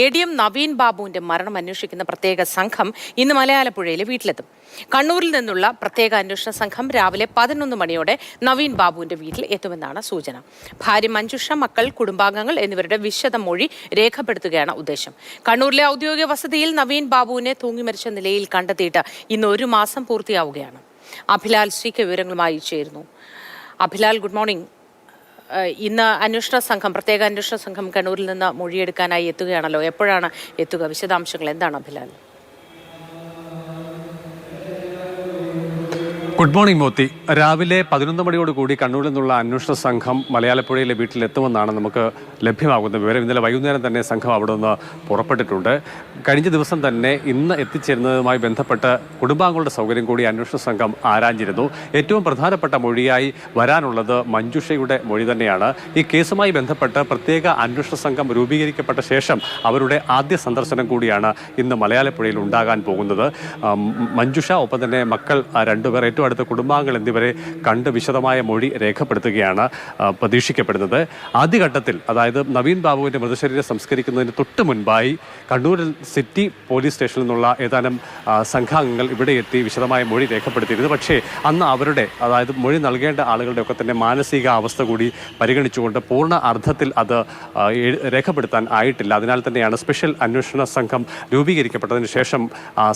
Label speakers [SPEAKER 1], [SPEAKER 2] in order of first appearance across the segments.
[SPEAKER 1] A D M Naveen ബാബുവിന്റെ മരണം അന്വേഷിക്കുന്ന പ്രത്യേക സംഘം ഇന്ന് മലയാളപ്പുഴയിലെ വീട്ടിലെത്തും. കണ്ണൂരിൽ നിന്നുള്ള പ്രത്യേക അന്വേഷണ സംഘം രാവിലെ പതിനൊന്ന് മണിയോടെ നവീൻ ബാബുവിന്റെ വീട്ടിൽ എത്തുമെന്നാണ് സൂചന. ഭാര്യ മഞ്ജുഷ മക്കൾ കുടുംബാംഗങ്ങൾ എന്നിവരുടെ വിശദ മൊഴി രേഖപ്പെടുത്തുകയാണ് ഉദ്ദേശം. കണ്ണൂരിലെ ഔദ്യോഗിക വസതിയിൽ നവീൻ ബാബുവിനെ തൂങ്ങിമരിച്ച നിലയിൽ കണ്ടെത്തിയിട്ട് ഇന്ന് ഒരു മാസം പൂർത്തിയാവുകയാണ്. അഭിലാൽ സി കെ വിവരങ്ങളുമായി ചേരുന്നു. Abhilal good morning. ഇന്ന് അന്വേഷണ സംഘം പ്രത്യേക അന്വേഷണ സംഘം കണ്ണൂരിൽ നിന്ന് മൊഴിയെടുക്കാനായി എത്തുകയാണല്ലോ. എപ്പോഴാണ് എത്തുക? വിശദാംശങ്ങൾ എന്താണ് അഭിലാൽ?
[SPEAKER 2] ഗുഡ് മോർണിംഗ് മോത്തി രാവിലെ പതിനൊന്ന് മണിയോടുകൂടി കണ്ണൂരിൽ നിന്നുള്ള അന്വേഷണ സംഘം മലയാളപ്പുഴയിലെ വീട്ടിലെത്തുമെന്നാണ് നമുക്ക് ലഭ്യമാകുന്ന വിവരം. ഇന്നലെ വൈകുന്നേരം തന്നെ സംഘം അവിടെ നിന്ന് പുറപ്പെട്ടിട്ടുണ്ട്. കഴിഞ്ഞ ദിവസം തന്നെ ഇന്ന് എത്തിച്ചേരുന്നതുമായി ബന്ധപ്പെട്ട് കുടുംബാംഗങ്ങളുടെ സൗകര്യം കൂടി അന്വേഷണ സംഘം ആരാഞ്ഞിരുന്നു. ഏറ്റവും പ്രധാനപ്പെട്ട മൊഴിയായി വരാനുള്ളത് മഞ്ജുഷയുടെ മൊഴി തന്നെയാണ്. ഈ കേസുമായി ബന്ധപ്പെട്ട് പ്രത്യേക അന്വേഷണ സംഘം രൂപീകരിക്കപ്പെട്ട ശേഷം അവരുടെ ആദ്യ സന്ദർശനം കൂടിയാണ് ഇന്ന് മലയാളപ്പുഴയിൽ ഉണ്ടാകാൻ പോകുന്നത്. മഞ്ജുഷ ഒപ്പം തന്നെ മക്കൾ രണ്ടുപേർ ഏറ്റവും അടുത്ത കുടുംബാംഗങ്ങൾ എന്നിവരെ കണ്ട് വിശദമായ മൊഴി രേഖപ്പെടുത്തുകയാണ് പ്രതീക്ഷിക്കപ്പെടുന്നത്. ആദ്യഘട്ടത്തിൽ അതായത് നവീൻ ബാബുവിന്റെ മൃതശരീരം സംസ്കരിക്കുന്നതിന് തൊട്ട് മുൻപായി കണ്ണൂരിൽ സിറ്റി പോലീസ് സ്റ്റേഷനിൽ നിന്നുള്ള ഏതാനും സംഘാംഗങ്ങൾ ഇവിടെ എത്തി വിശദമായ മൊഴി രേഖപ്പെടുത്തിയിരുന്നു. പക്ഷേ അന്ന് അവരുടെ അതായത് മൊഴി നൽകേണ്ട ആളുകളുടെ ഒക്കെ തന്നെ മാനസികാവസ്ഥ കൂടി പരിഗണിച്ചുകൊണ്ട് പൂർണ അർത്ഥത്തിൽ അത് രേഖപ്പെടുത്താൻ ആയിട്ടില്ല. അതിനാൽ തന്നെയാണ് സ്പെഷ്യൽ അന്വേഷണ സംഘം രൂപീകരിക്കപ്പെട്ടതിന് ശേഷം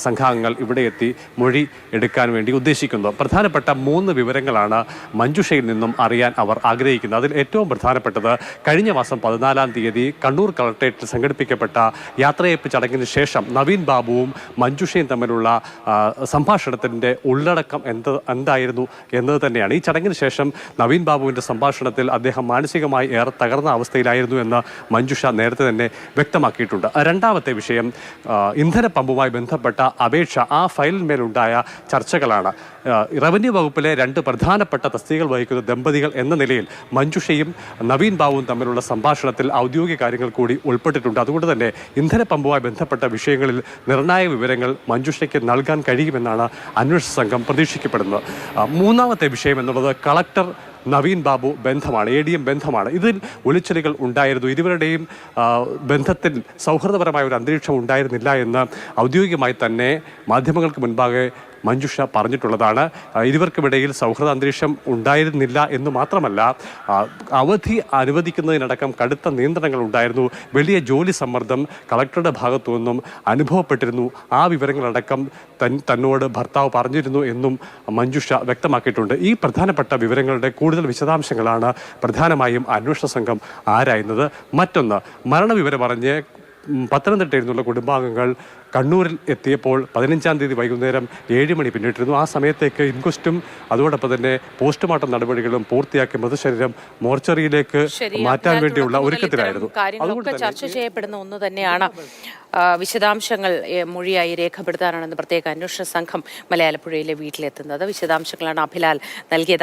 [SPEAKER 2] സംഘാംഗങ്ങൾ ഇവിടെ എത്തി മൊഴി എടുക്കാൻ വേണ്ടി ഉദ്ദേശിക്കുന്നത്. പ്രധാനപ്പെട്ട മൂന്ന് വിവരങ്ങളാണ് മഞ്ജുഷയിൽ നിന്നും അറിയാൻ അവർ ആഗ്രഹിക്കുന്നത്. അതിൽ ഏറ്റവും പ്രധാനപ്പെട്ടത് കഴിഞ്ഞ മാസം പതിനാലാം തീയതി കണ്ണൂർ കളക്ടറേറ്റിൽ സംഘടിപ്പിക്കപ്പെട്ട യാത്രയപ്പ് ചടങ്ങിന് ശേഷം നവീൻ ബാബുവും മഞ്ജുഷയും തമ്മിലുള്ള സംഭാഷണത്തിന്റെ ഉള്ളടക്കം എന്ത് എന്തായിരുന്നു എന്നത് തന്നെയാണ്. ഈ ചടങ്ങിന് ശേഷം നവീൻ ബാബുവിന്റെ സംഭാഷണത്തിൽ അദ്ദേഹം മാനസികമായി ഏറെ തകർന്ന അവസ്ഥയിലായിരുന്നു എന്ന് മഞ്ജുഷ നേരത്തെ തന്നെ വ്യക്തമാക്കിയിട്ടുണ്ട്. രണ്ടാമത്തെ വിഷയം ഇന്ധന പമ്പുമായി ബന്ധപ്പെട്ട അപേക്ഷ ആ ഫയലിന്മേലുണ്ടായ ചർച്ചകളാണ്. റവന്യൂ വകുപ്പിലെ രണ്ട് പ്രധാനപ്പെട്ട തസ്തികകൾ വഹിക്കുന്ന ദമ്പതികൾ എന്ന നിലയിൽ മഞ്ജുഷയും നവീൻ ബാബുവും തമ്മിലുള്ള സംഭാഷണത്തിൽ ഔദ്യോഗിക കാര്യങ്ങൾ കൂടി ഉൾപ്പെട്ടിട്ടുണ്ട്. അതുകൊണ്ട് തന്നെ ഇന്ധന പമ്പുമായി ബന്ധപ്പെട്ട വിഷയങ്ങളിൽ നിർണായക വിവരങ്ങൾ മഞ്ജുഷയ്ക്ക് നൽകാൻ കഴിയുമെന്നാണ് അന്വേഷണ സംഘം പ്രതീക്ഷിക്കപ്പെടുന്നത്. മൂന്നാമത്തെ വിഷയം എന്നുള്ളത് കളക്ടർ നവീൻ ബാബു ബന്ധമാണ് എ ഡി എം ബന്ധമാണ്. ഇതിൽ ഒളിച്ചലുകൾ ഉണ്ടായിരുന്നു. ഇരുവരുടെയും ബന്ധത്തിൽ സൗഹൃദപരമായ ഒരു അന്തരീക്ഷം ഉണ്ടായിരുന്നില്ല എന്ന് ഔദ്യോഗികമായി തന്നെ മാധ്യമങ്ങൾക്ക് മുൻപാകെ മഞ്ജുഷ പറഞ്ഞിട്ടുള്ളതാണ്. ഇരുവർക്കുമിടയിൽ സൗഹൃദ അന്തരീക്ഷം ഉണ്ടായിരുന്നില്ല എന്ന് മാത്രമല്ല അവധി അനുവദിക്കുന്നതിനടക്കം കടുത്ത നിയന്ത്രണങ്ങൾ ഉണ്ടായിരുന്നു. വലിയ ജോലി സമ്മർദ്ദം കളക്ടറുടെ ഭാഗത്തു നിന്നും അനുഭവപ്പെട്ടിരുന്നു. ആ വിവരങ്ങളടക്കം തൻ തന്നോട് ഭർത്താവ് പറഞ്ഞിരുന്നു എന്നും മഞ്ജുഷ വ്യക്തമാക്കിയിട്ടുണ്ട്. ഈ പ്രധാനപ്പെട്ട വിവരങ്ങളുടെ കൂടുതൽ വിശദാംശങ്ങളാണ് പ്രധാനമായും അന്വേഷണ സംഘം ആരായുന്നത്. മറ്റൊന്ന് മരണവിവരം അറിഞ്ഞ് ഉം, പത്തനംതിട്ടയിൽ നിന്നുള്ള കുടുംബാംഗങ്ങൾ കണ്ണൂരിൽ എത്തിയപ്പോൾ പതിനഞ്ചാം തീയതി വൈകുന്നേരം ഏഴ് മണി പിന്നിട്ടിരുന്നു. ആ സമയത്തേക്ക് ഇൻക്വസ്റ്റും അതോടൊപ്പം തന്നെ പോസ്റ്റ്മോർട്ടം നടപടികളും പൂർത്തിയാക്കി മൃതശരീരം മോർച്ചറിയിലേക്ക് മാറ്റാൻ വേണ്ടിയുള്ള ഒരുക്കത്തിലായിരുന്നു.
[SPEAKER 1] ചർച്ച ചെയ്യപ്പെടുന്ന ഒന്ന് തന്നെയാണ്. വിശദാംശങ്ങൾ മൊഴിയായി രേഖപ്പെടുത്താനാണെന്ന് പ്രത്യേക അന്വേഷണ സംഘം മലയാളപ്പുഴയിലെ വീട്ടിലെത്തുന്നത്. വിശദാംശങ്ങളാണ് അഭിലാൽ നൽകിയത്.